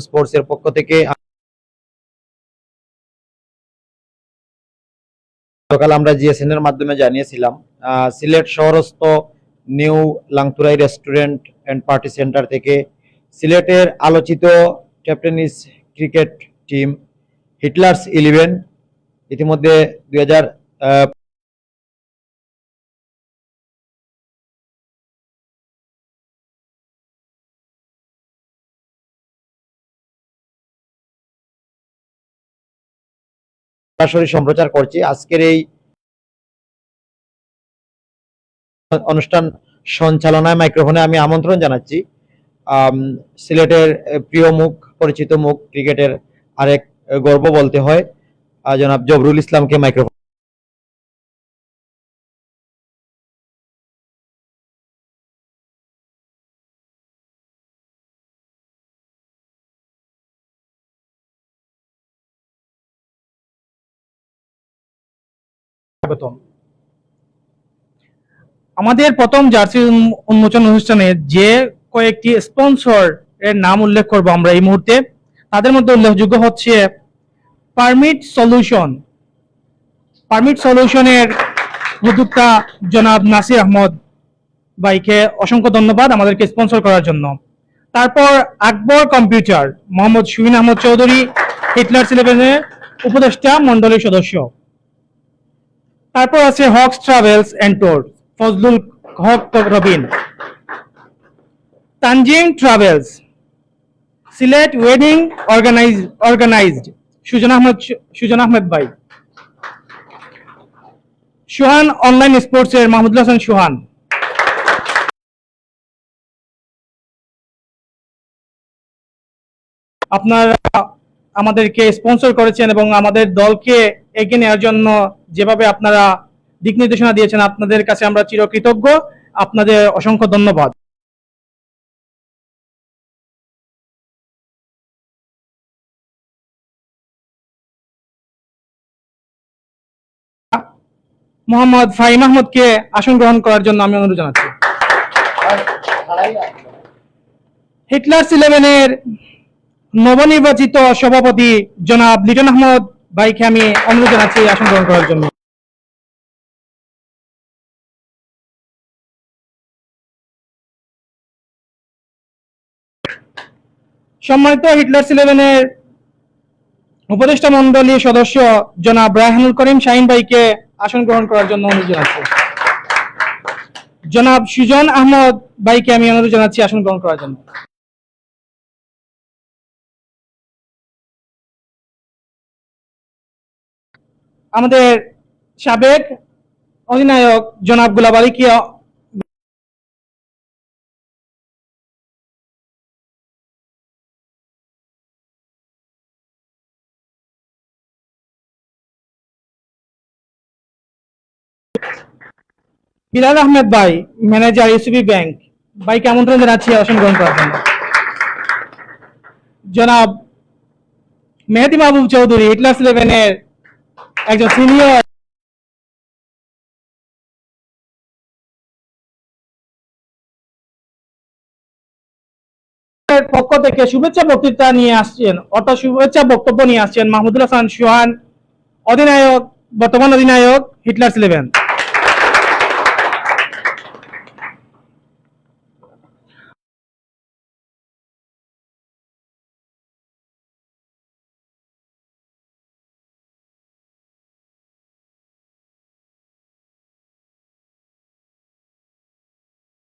Sports এর পক্ষ থেকে সকাল আমরা জিএসএন এর মাধ্যমে জানিয়েছিলাম Sylhet শহরস্থ new Langturai restaurant and party centre থেকে সিলেটের আলোচিত tennis cricket team Hitlers eleven, ইতিমধ্যে দুই হাজার সরাসরি সম্প্রচার করছি। আজকের এই অনুষ্ঠান সঞ্চালনায় মাইক্রোফোনে আমি আমন্ত্রণ জানাচ্ছি। সিলেটের প্রিয় মুখ, পরিচিত মুখ, ক্রিকেটের আরেক গর্ব বলতে হয়। জনাব জবরুল ইসলামকে মাইক্রোফোন আমাদের প্রথম জার্সি উন্মোচন অনুষ্ঠানে যে কয়েকটি স্পন্সর এর নাম উল্লেখ করব আমরা এই মুহূর্তে। তাদের মধ্যে উল্লেখযোগ্য হচ্ছে পারমিট সলিউশন পারমিট সলিউশনের উদ্যোক্তা জনাব নাসির আহমদ ভাইকে অসংখ্য ধন্যবাদ আমাদেরকে স্পন্সর করার জন্য। তারপর আকবর কম্পিউটার, মোহাম্মদ সুবিন আহমদ চৌধুরী, হিটলার ইলেভেনের উপদেষ্টা মন্ডলীর সদস্য। তারপর আছে Haque's travels and tour Fazlul Haque Robin Tanjing travels, Sylhet wedding organize, organized, Sujon Ahmad Sujon Ahmed ভাই। সোহান অনলাইন স্পোর্টস এর মাহমুদুল হাসান সোহান। আপনারা আমাদেরকে স্পন্সর করেছেন এবং আমাদের দলকে এগিয়ে নেওয়ার জন্য যেভাবে আপনারা দিক নির্দেশনা দিয়েছেন। আপনাদের কাছে আমরা চিরকৃতজ্ঞ। আপনাদের অসংখ্য ধন্যবাদ। মোহাম্মদ ফাহিম আহমদকে আসন গ্রহণ করার জন্য আমি অনুরোধ জানাচ্ছি। হিটলার্স ইলেভেনের নবনির্বাচিত সভাপতি জনাব লিটন আহমদ ভাইকে আমি অনুরোধ জানাচ্ছি আসন গ্রহণ করার জন্য। সম্মানিত হিটলার্স ইলেভেনের উপদেষ্টা মন্ডলীর সদস্য জনাব রায়হানুল করিম শাহিন ভাইকে আসন গ্রহণ করার জন্য অনুরোধ জানাচ্ছি। জনাব সুজন আহমদ ভাইকে আমি অনুরোধ জানাচ্ছি আসন গ্রহণ করার জন্য। আমাদের সাবেক অধিনায়ক জনাব গুলাব আলীকে বিলাল আহমেদ ভাই ম্যানেজার ইউসিবি ব্যাংক ভাইকে আমন্ত্রণ জানাচ্ছি আসন গ্রহণ করার জন্য? জনাব মেহেদি মাহবুব চৌধুরী হিটলার্স ইলেভেনের একজন সিনিয়র পক্ষ থেকে শুভেচ্ছা বক্তৃতা নিয়ে আসছেন, অর্থাৎ শুভেচ্ছা বক্তব্য নিয়ে আসছেন মাহমুদুল হাসান সোহান, অধিনায়ক, বর্তমান অধিনায়ক হিটলার্স ইলেভেন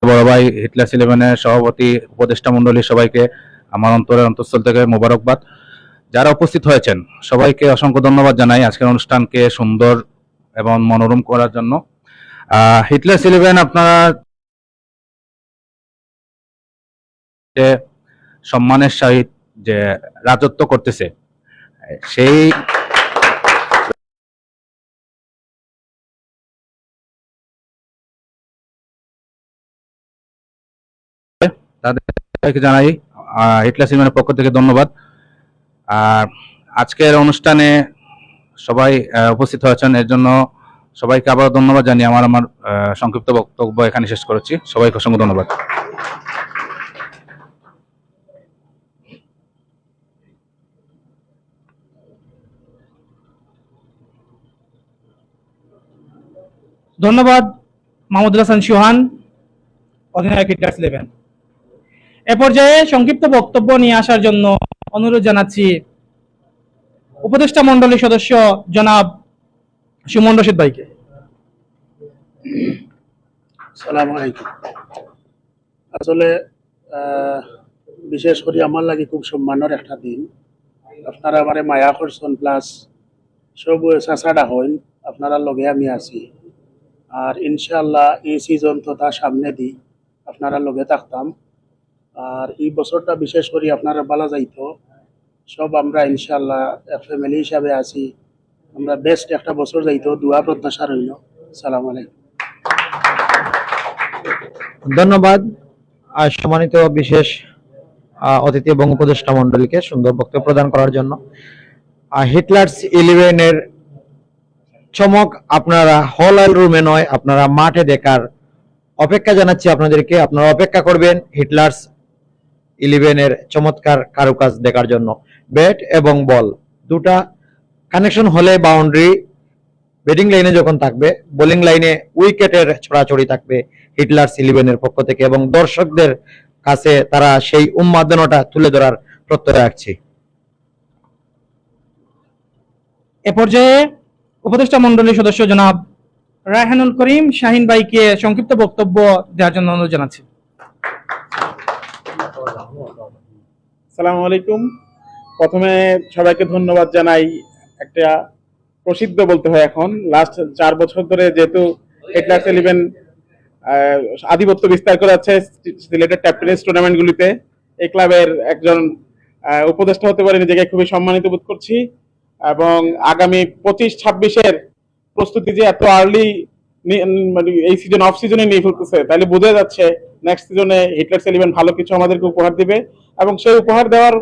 বড় ভাই হিটলার ইলেভেনের সভাপতি, উপদেষ্টা মন্ডলী সবাইকে আমার অন্তরের অন্তঃস্থল থেকে মোবারকবাদ। যারা উপস্থিত হয়েছেন, সবাইকে অসংখ্য ধন্যবাদ জানাই আজকের অনুষ্ঠানকে সুন্দর এবং মনোরম করার জন্য। হিটলার ইলেভেন আপনারা সম্মানের সহিত যে রাজত্ব করতেছে, সেই তাদেরকে জানাই হিটলার সিনেমার পক্ষ থেকে ধন্যবাদ। আর আজকের অনুষ্ঠানে সবাই উপস্থিত হয়েছেন। এর জন্য সবাইকে আবার ধন্যবাদ জানিয়ে আমার আমার সংক্ষিপ্ত বক্তব্য এখানে শেষ করেছি। সবাইকে অসংখ্য ধন্যবাদ। ধন্যবাদ, মাহমুদুল হাসান সুহান অধিনায়ক হিটার্স ইলেভেন। এ পর্যায়ে সংক্ষিপ্ত বক্তব্য নিয়ে আসার জন্য অনুরোধ জানাচ্ছি উপদেষ্টা মণ্ডলীর সদস্য জনাব সুমন রশিদ ভাইকে। সালাম আলাইকুম। আসলে বিশেষ করে আমার লাগে খুব সম্মানের একটা দিন। আপনারা আমারে মায়া করছেন প্লাস সব চাচাডা হইন আপনারা লগে আমি আছি। আর ইনশাল্লাহ এই সিজন তো তার সামনে দি আপনারা লগে থাকতাম। আর এই বছরটা বিশেষ করে আপনারা বালা যাইতো সব আমরা ইনশাল্লাহ এক ফ্যামিলি হিসাবে আছি। আমরা বেস্ট একটা বছর যাইতো দুয়া প্রত্যাশা রইল। সালাম আলাইকুম। ধন্যবাদ। আর সম্মানিত বিশেষ অতিথি এবং উপদেষ্টা মন্ডলীকে সুন্দর বক্তব্য প্রদান করার জন্য। হিটলার্স ইলেভেনের চমক আপনারা হল রুমে নয়, আপনারা মাঠে দেখার অপেক্ষা জানাচ্ছি আপনাদেরকে। আপনারা অপেক্ষা করবেন হিটলার্স ইলেভেনের চমৎকার কারুকাজ দেখার জন্য। ব্যাট এবং বল, দুটা কানেকশন হলে বাউন্ডারি, ব্যাটিং লাইনে যখন থাকবে, বোলিং লাইনে উইকেটের ছড়াছড়ি থাকবে হিটলার্স ইলেভেনের পক্ষ থেকে এবং দর্শকদের কাছে তারা সেই উন্মাদনাটা তুলে ধরার প্রত্যয় রাখছি। এ পর্যায়ে উপদেষ্টা মণ্ডলীর সদস্য জনাব রায়হানুল করিম শাহিন ভাইকে সংক্ষিপ্ত বক্তব্য দেওয়ার জন্য অনুরোধ জানাচ্ছি। সালামু আলাইকুম। প্রথমে সবাইকে ধন্যবাদ জানাই একটা প্রসিদ্ধ বলতে হয় এখন। লাস্ট চার বছর ধরে যেহেতু হেটলার্স ইলেভেন আধিপত্য বিস্তার করে আছে সিলেটের ট্যাপ টেনিস টুর্নামেন্টগুলিতে এই ক্লাবের একজন উপদেষ্টা হতে পারে, নিজেকে খুবই সম্মানিত বোধ করছি। এবং আগামী পঁচিশ ছাব্বিশের প্রস্তুতি যে এত আর্লি মানে এই সিজন অফ সিজনে নিয়ে ফেলতেছে, তাহলে বোঝা যাচ্ছে নেক্সট সিজনে হিটলার্স ইলেভেন ভালো কিছু আমাদেরকে উপহার দিবে এবং সেই উপহার দেওয়ার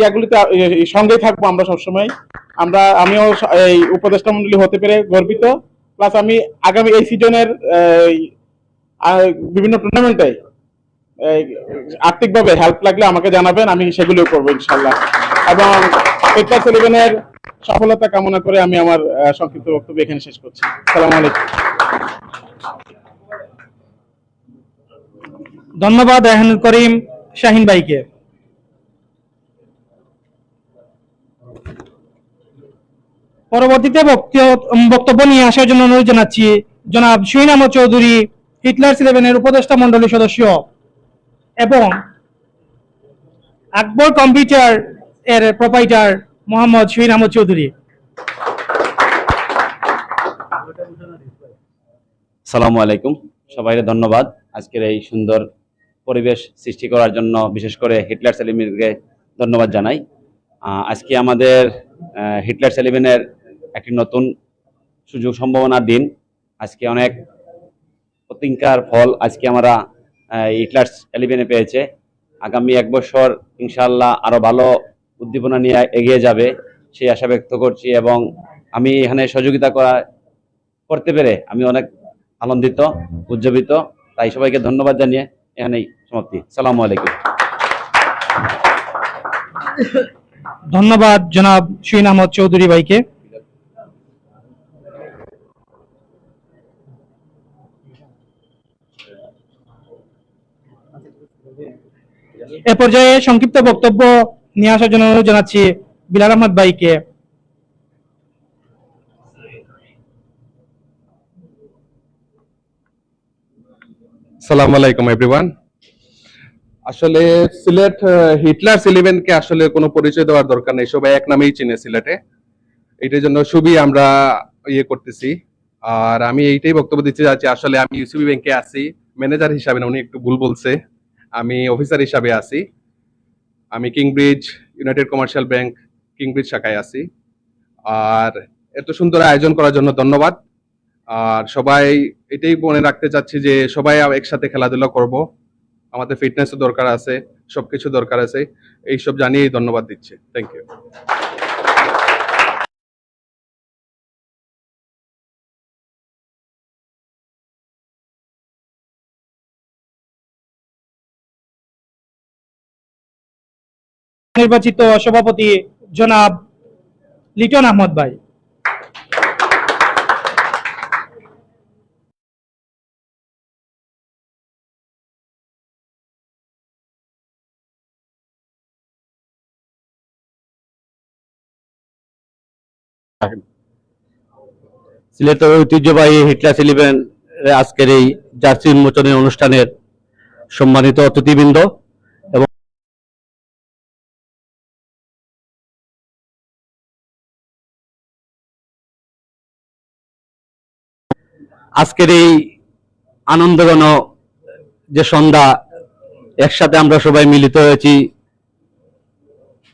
ইয়াগুলিতে সঙ্গেই থাকব আমরা সবসময়। আমরা, আমিও এই উপদেষ্টা মন্ডলী হতে পেরে গর্বিত। প্লাস আমি আগামী এই সিজনের বিভিন্ন টুর্নামেন্টে আর্থিকভাবে হেল্প লাগলে আমাকে জানাবেন, আমি সেগুলো করব ইনশাল্লাহ এবং হিটলার্স ইলেভেনের সফলতা কামনা করে আমি আমার সংক্ষিপ্ত বক্তব্য এখানে শেষ করছি। সালাম আলাইকুম। ধন্যবাদ রায়হানুল করিম শাহিন ভাইকে। পরবর্তীতে বক্তব্য- নিয়ে আসার জন্য অনুরোধ জানাচ্ছি জনাব সুইন আহমদ চৌধুরী হিটলার্স ইলেভেনের উপদেষ্টা মণ্ডলীর সদস্য এবং আকবর কম্পিউটার এর প্রোপাইটার মোহাম্মদ সুইন আহমদ চৌধুরী। সালামু আলাইকুম, সবাইকে ধন্যবাদ। আজকের এই সুন্দর পরিবেশ সৃষ্টি করার জন্য বিশেষ করে হিটলার সেলিমিনকে ধন্যবাদ জানাই। আজকে আমাদের হিটলার সেলিমিনের একটি নতুন সুযোগ সম্ভাবনার দিন। আজকে অনেক প্রতিজ্ঞার ফল আজকে আমরা হিটলার্স এলিভেনে পেয়েছে। আগামী এক বছর ইনশাল্লাহ আরও ভালো উদ্দীপনা নিয়ে এগিয়ে যাবে, সেই আশা ব্যক্ত করছি এবং আমি এখানে সহযোগিতা করা, করতে পেরে আমি অনেক আনন্দিত, উজ্জীবিত। তাই সবাইকে ধন্যবাদ জানিয়ে এখানেই সমাপ্তি। সালামু আলাইকুম। ধন্যবাদ জনাব সুইন আহমদ চৌধুরী ভাইকে। এ পর্যায়ে সংক্ষিপ্ত বক্তব্য নিয়ে আসার জন্য অনুরোধ জানাচ্ছি বিলাল আহমদ ভাইকে। সালাম আলাইকুম এভরিওয়ান আসলে সিলেট হিটলার ইলেভেনকে আসলে কোনো পরিচয় দেওয়ার দরকার নেই। সবাই এক নামেই চিনে সিলেটে। এটার জন্য খুবই আমরা ইয়ে করতেছি। আর আমি এইটাই বক্তব্য দিতে যাচ্ছি আসলে আমি ইউসিবি ব্যাংকে আছি। ম্যানেজার হিসাবে না, উনি একটু ভুল বলছে। আমি অফিসার হিসাবে আছি। আমি Kingbridge united commercial bank Kingbridge শাখায় আছি। আর এত সুন্দর আয়োজন করার জন্য ধন্যবাদ। আর সবাই এটাই মনে রাখতে চাচ্ছি যে সবাই একসাথে খেলাধুলা করব। আমাদের ফিটনেসও দরকার আছে সব কিছু দরকার আছে। এইসব জানিয়েই ধন্যবাদ দিচ্ছে। থ্যাংক ইউ নির্বাচিত সভাপতি জনাব লিটন আহমদ ভাই। সিলেটের ঐতিহ্যবাহী হিটলার ইলেভেন আজকের এই জার্সি উন্মোচনের অনুষ্ঠানের সম্মানিত অতিথিবৃন্দ এবং আজকের এই আনন্দঘন যে সন্ধ্যা, একসাথে আমরা সবাই মিলিত হয়েছি,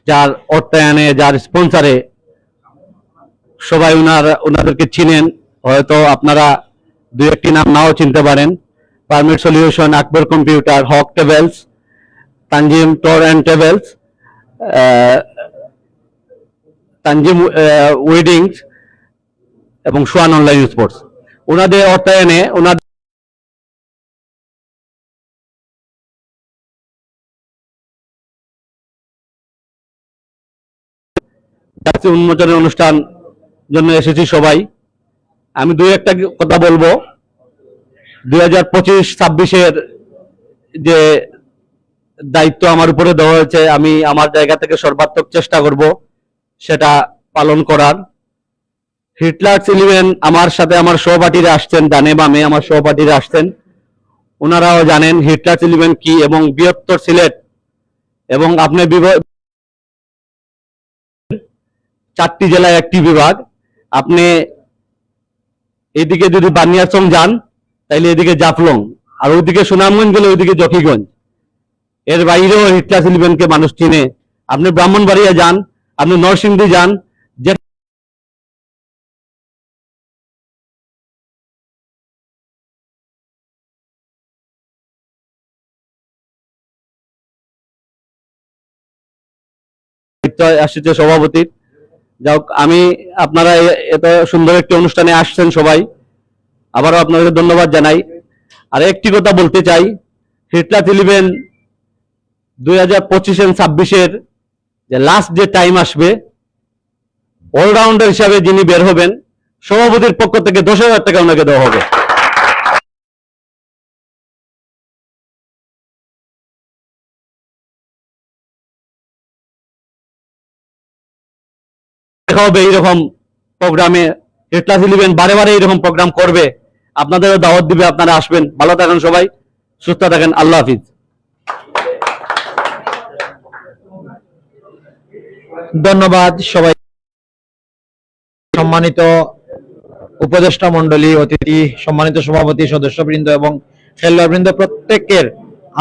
যার অর্থায়নে, যার স্পন্সারে সবাই ওনার ওনাদেরকে চিনেন, হয়তো আপনারা দু একটি নাম নাও চিনতে পারেন। Permit solution, Akbar computer, Haque tables, Tanzim tour and tables Tanzim weddings এবং সোয়ান অনলাইন স্পোর্টস। ওনাদের অর্থায়নে ওনাদের উন্মোচনের অনুষ্ঠান জন্য এসেছি সবাই। আমি দুই একটা কথা বলব। দুই হাজার পঁচিশ, ছাব্বিশের যে দায়িত্ব আমার উপরে দেওয়া হয়েছে, আমি আমার জায়গা থেকে সর্বাত্মক চেষ্টা করব সেটা পালন করার। হিটলার্স ইলেভেন আমার সাথে আমার সহপাঠীরা আসছেন, ডানে বামে আমার সহপাঠীরা আসছেন। ওনারাও জানেন হিটলার্স ইলেভেন কি এবং বৃহত্তর সিলেট এবং আপনি চারটি জেলায় একটি বিভাগ। আপনি এদিকে যদি বানিয়াচং যান, তাইলে এদিকে জাফলং। আর ওইদিকে সুনামগঞ্জ গেলে ওইদিকে জকিগঞ্জ। এর বাইরেও হিটলাস ইলেভেনকে মানুষ চিনে। আপনি ব্রাহ্মণবাড়িয়া যান, আপনি নরসিংদী যান, যে সভাপতির যাই আমি আপনারা এত সুন্দর একটি অনুষ্ঠানে আসছেন সবাই। আবারও আপনাদের ধন্যবাদ জানাই। আর একটি কথা বলতে চাই, হিটলার ইলেভেন দুই হাজার পঁচিশ ছাব্বিশের যে লাস্ট যে টাইম আসবে অলরাউন্ডার হিসাবে যিনি বের হবেন, সভাপতির পক্ষ থেকে দশ হাজার টাকা ওনাকে দেওয়া হবে। দেখা হবে এইরকম প্রোগ্রামে। হিটলাস ইলেভেন বারে বারে এইরকম প্রোগ্রাম করবে। আপনাদেরও দাওয়াত দিবে, আপনারা আসবেন। ভালো থাকেন সবাই, সুস্থ থাকেন, আল্লাহ হাফিজ। ধন্যবাদ সবাই। সম্মানিত উপদেষ্টা মন্ডলী অতিথি, সম্মানিত সভাপতি, সদস্যবৃন্দ এবং খেলোয়াড়বৃন্দ, প্রত্যেকের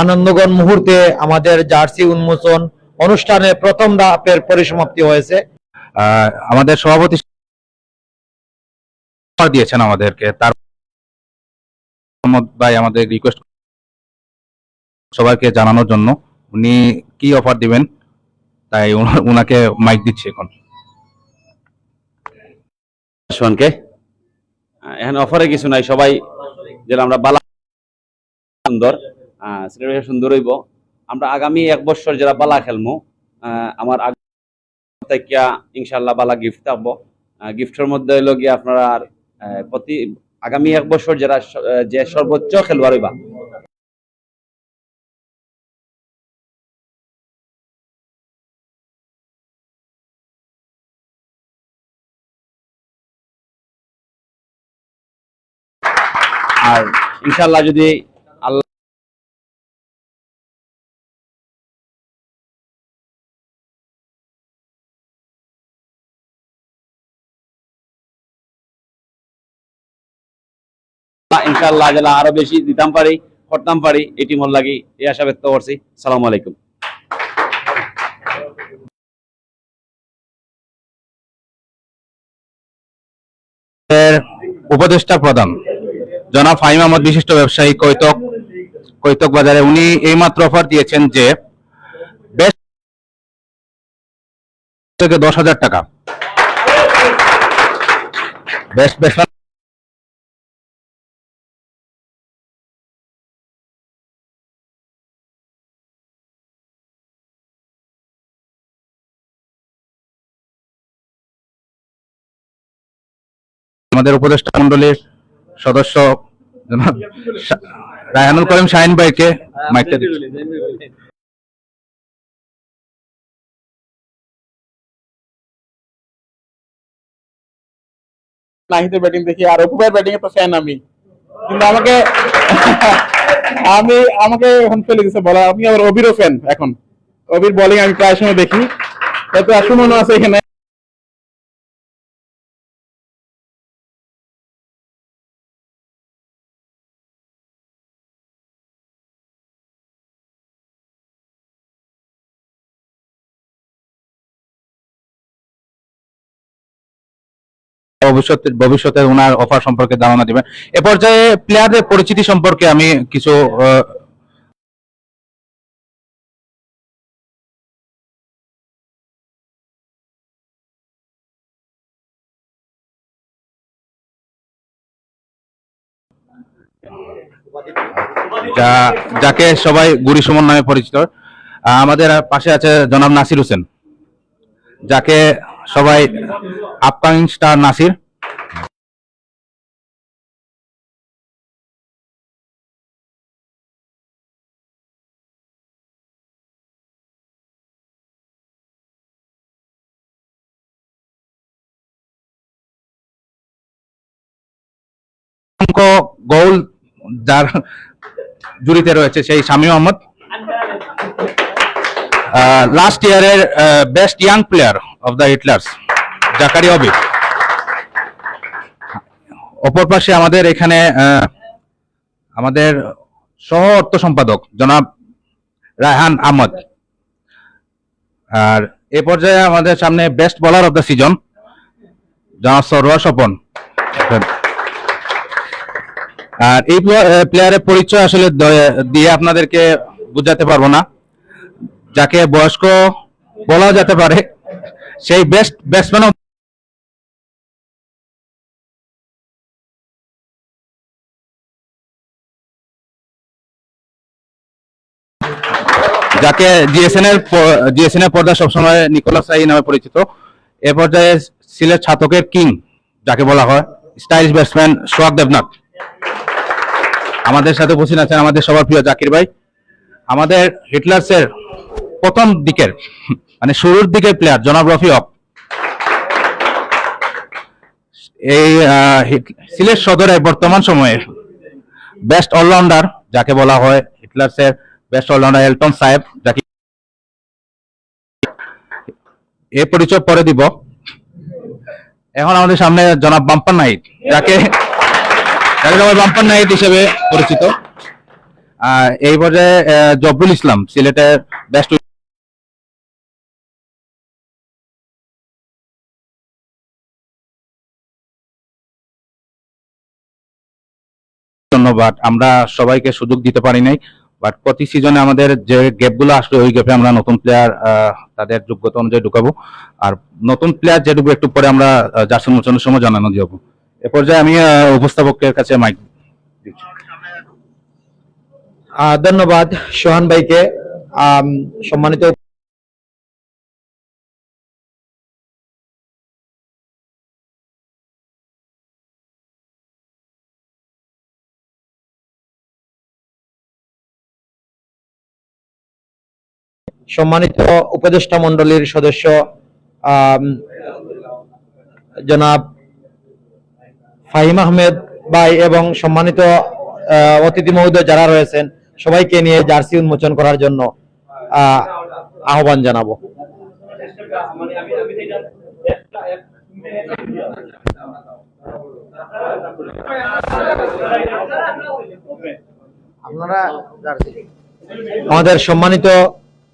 আনন্দগণ মুহূর্তে আমাদের জার্সি উন্মোচন অনুষ্ঠানের প্রথম ধাপের পরিসমাপ্তি হয়েছে। আমাদের সভাপতি দিয়েছেন আমাদেরকে। তার ভাই আমাদের রিকোয়েস্ট সবাইকে জানানোর জন্য। উনি কি অফার দিবেন তাই উনা- উনাকে মাইক দিচ্ছি এখন। আহ, এখানে অফারে কিছু নাই সবাই যেটা আমরা বালা সুন্দর সুন্দর হইব। আমরা আগামী এক বছর যারা বালা আহ, আমার আগ- ইনশাল্লাহ বালা গিফট থাকব। গিফটের মধ্যে হইল গিয়ে আপনারা প্রতি আগামী এক বছর যারা যে সর্বোচ্চ খেলোয়াড় হইবা। আর ইনশাল্লাহ যদি ইনশাল্লাহ যেন আরও বেশি দিতাম পারি, করতাম পারি, এটি মন লাগি এই আশা ব্যক্ত করছি। সালাম আলাইকুম। উপদেষ্টা প্রধান, জনাব ফাহিম আহমদ বিশিষ্ট ব্যবসায়ী কৈতক কৈতক বাজারে উনি এইমাত্র অফার দিয়েছেন যে বেশ থেকে দশ হাজার টাকা। বেশ বেশ আমাদের উপদেষ্টা মন্ডলীর সদস্য জনাব রায়হানুল করিম শাহিন ভাইকে মাইকটা দিচ্ছি। নাহিদের ব্যাটিং দেখি আর অপুবের ব্যাটিং এ তো ফ্যান আমি। কিন্তু আমাকে আমি আমাকে এখন ফেলে দিছে বলা আমি আবার অবিরও ফ্যান এখন। অবির বোলিং আমি প্রায় সময় দেখি। এত সুমনও আছে এখানে। ভবিষ্যতে ওনার অফার সম্পর্কে ধারণা দিবেন। এ পর্যায়ে প্লেয়ারদের পরিচিতি সম্পর্কে আমি কিছু যা, যাকে সবাই গুরি সুমন নামে পরিচিত। আমাদের পাশে আছে জনাব নাসির হোসেন। যাকে সবাই আপকামিং স্টার নাসির। গোল যার জুড়িতে রয়েছে সেই শামী মোহাম্মদ লাস্ট ইয়ারের best young player of the Hitlers Zakari Obi অপর পাশে আমাদের এখানে আমাদের সহ অর্থ সম্পাদক, জনাব রায়হান আহমদ। আর এ পর্যায়ে আমাদের সামনে বেস্ট বলার অফ দ্য সিজন জনাব সরোয়া স্বপন। আর এই প্লেয়ারের পরিচয় আসলে দিয়ে আপনাদেরকে বোঝাতে পারব না। যাকে বয়স্ক বলা যেতে পারে সেই বেস্ট ব্যাটসম্যান যাকে জিএসএন এর জিএসএন এর পর্দা সবসময় নিকোলাস সাই নামে পরিচিত। এ পর্যায়ে সিলেট ছাতকের কিং, যাকে বলা হয় স্টাইলিশ ব্যাটসম্যান সোহাগ দেবনাথ। আমাদের সাথে উপস্থিত আছেন আমাদের সবার প্রিয় জাকির ভাই। আমাদের হিটলার্সের প্রথম দিকের মানে শুরুর দিকের প্লেয়ার জনাব রফিক এই সিলেট সদরে বর্তমান সময়ে বেস্ট অলরাউন্ডার যাকে বলা হয় হিটলার্সের বেস্ট অলরাউন্ডার এলটন সাহেব, যাকে এ পরিচয় পরে দিব। এখন আমাদের সামনে জনাব বাম্পার নাইট যাকে বাম্পার নাইট হিসেবে পরিচিত। এই পর্যায়ে জব্বুল ইসলাম, সিলেটের বেস্ট ধন্যবাদ আমরা সবাইকে সুযোগ দিতে পারি নাই। বাট প্রতি সিজনে আমাদের যে গ্যাপগুলো আসবে, ওই গ্যাপে আমরা নতুন প্লেয়ার তাদের যোগ্যতা অনুযায়ী ঢুকাবো। আর নতুন প্লেয়ার যে ঢুকবে, একটু পরে আমরা জার্সি মোচনের সময় জানানো যাব। এ পর্যায়ে আমি উপস্থাপকের কাছে মাইক দিচ্ছি। ধন্যবাদ সোহান ভাইকে। সম্মানিত সম্মানিত উপদেষ্টা মন্ডলীর সদস্য জনাব ফাহিম আহমেদ ভাই এবং সম্মানিত অতিথি মহোদয় যারা রয়েছেন সবাইকে নিয়ে জার্সি উন্মোচন করার জন্য আহ, আহ্বান জানাব। আপনারা আমাদের সম্মানিত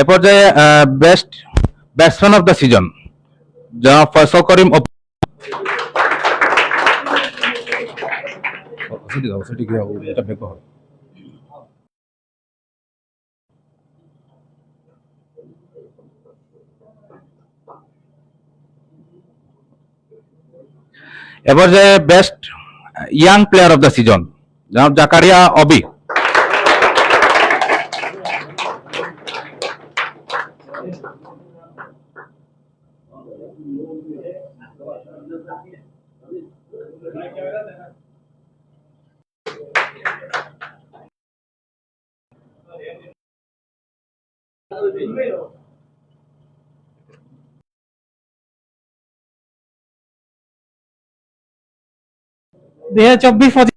এ পর্যায়ে best batsman of the season জনাব ফয়সল করিম অপ- এবার যে best young player of the season জনাব জাকারিয়া অবি। দুই হাজার চব্বিশ পঁচিশ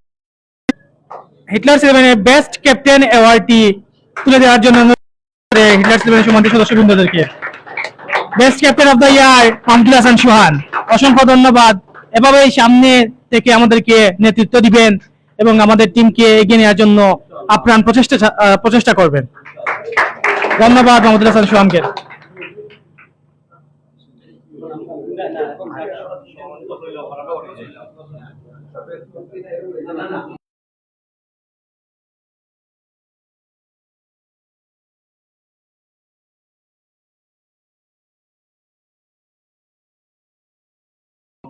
হিটলার সেভেনের বেস্ট ক্যাপ্টেন অ্যাওয়ার্ডটি তুলে দেওয়ার জন্য অনুরোধ করে হিটলার সেভেনের সম্মানিত সদস্যবৃন্দদেরকে best captain of the year Mamdul Hasan Sohan অসংখ্য ধন্যবাদ। এভাবেই সামনে থেকে আমাদেরকে নেতৃত্ব দিবেন এবং আমাদের টিমকে এগিয়ে নেওয়ার জন্য আপ্রাণ প্রচেষ্টা প্রচেষ্টা করবেন। ধন্যবাদ মাহমুদুল হাসান সোহানকে।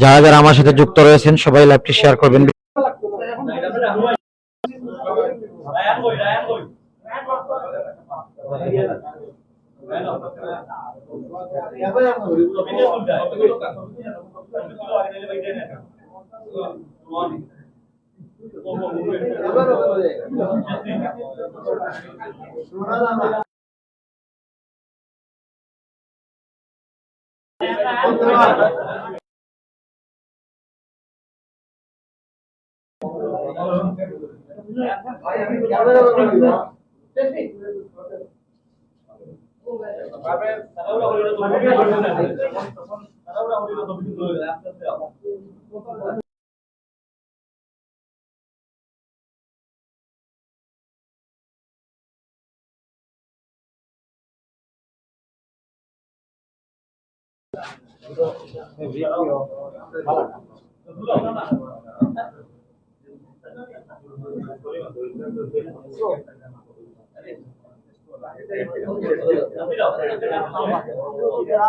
যারা যারা আমার সাথে যুক্ত রয়েছেন সবাই লাইভটি শেয়ার করবেন। సరళ 네, 그래서 이제 우리가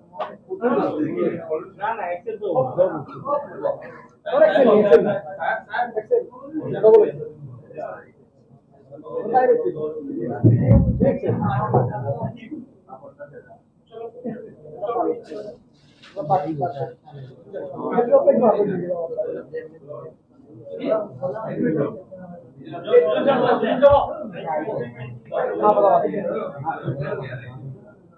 না না এক্সেল তো এক্সেল এক্সেল চলো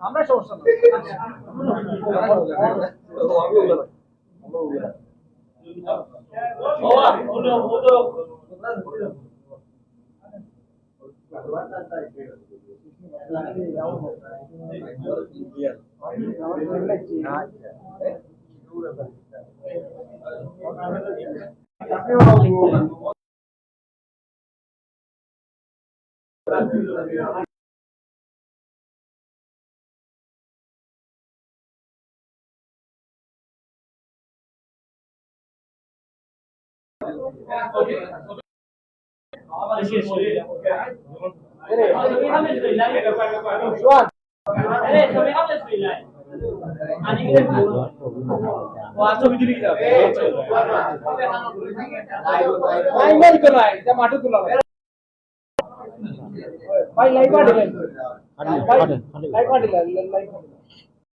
আমরা সমস্যা আমরা 老板在接，今天有？谢谢。মাঠে তোলা ভাই লাইভ পাঠিয়ে লাইভ পাঠিয়ে লাইভ পাঠিয়ে